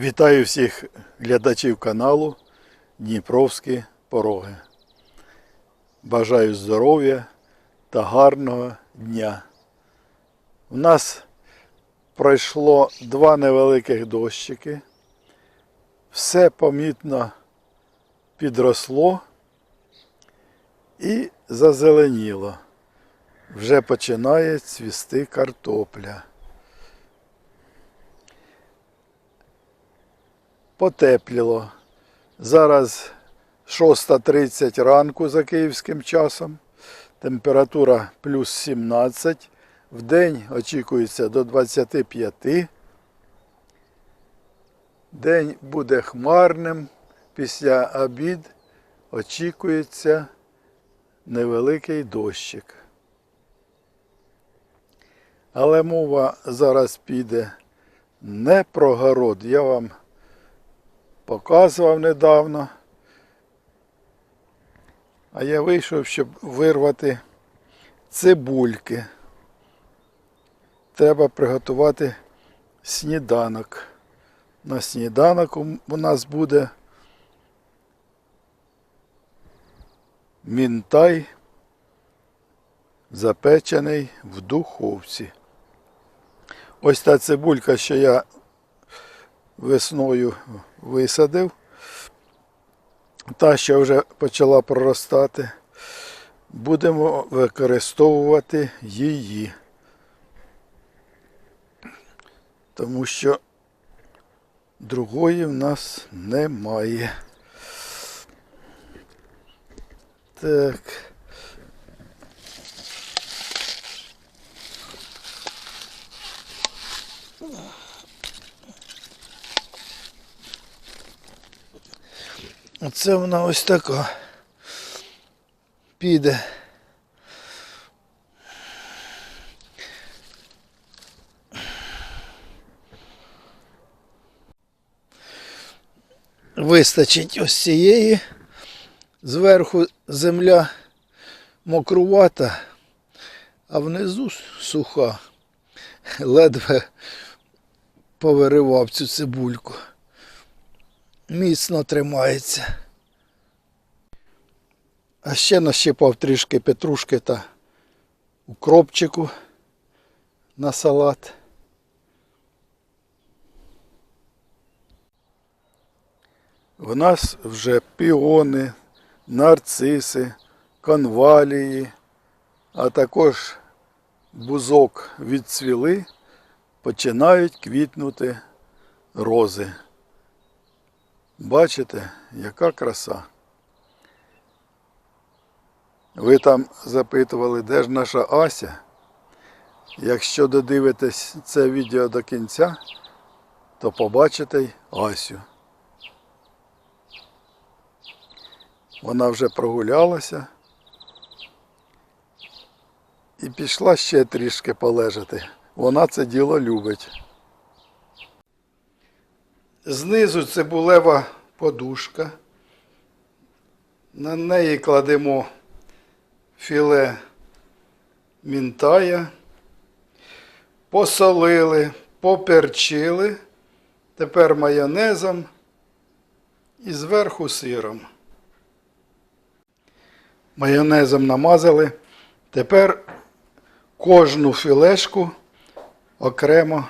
Вітаю всіх глядачів каналу Дніпровські пороги. Бажаю здоров'я та гарного дня. У нас пройшло два невеликих дощики. Все помітно підросло і зазеленіло. Вже починає цвісти картопля. Потепліло. Зараз 6.30 ранку за київським часом. Температура плюс 17. В день очікується до 25. День буде хмарним. Після обід очікується невеликий дощик. Але мова зараз піде не про город. Я вам показував недавно. А я вийшов, щоб вирвати цибульки. Треба приготувати сніданок. На сніданок у нас буде мінтай, запечений в духовці. Ось та цибулька, що я весною висадив. Та, що вже почала проростати, будемо використовувати її. Тому що другої в нас немає. Так. Оце вона ось така. Піде. Вистачить ось цієї. Зверху земля мокрувата, а внизу суха. Ледве повиривав цю цибульку міцно тримається. А ще нащипав трішки петрушки та укропчику на салат. В нас вже піони, нарциси, конвалії, а також бузок відцвіли, починають квітнути рози. Бачите, яка краса. Ви там запитували, де ж наша Ася? Якщо додивитесь це відео до кінця, то побачите Асю. Вона вже прогулялася і пішла ще трішки полежати. Вона це діло любить. Знизу цибулева подушка. На неї кладемо філе мінтая. Посолили, поперчили. Тепер майонезом і зверху сиром. Майонезом намазали. Тепер кожну філешку окремо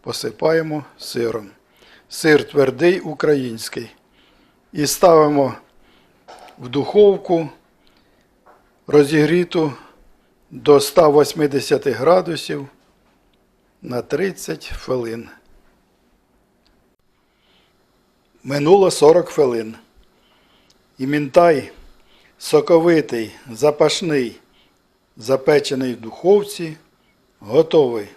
посипаємо сиром сир твердий український. І ставимо в духовку розігріту до 180 градусів на 30 хвилин. Минуло 40 хвилин. І мінтай соковитий, запашний, запечений в духовці, готовий.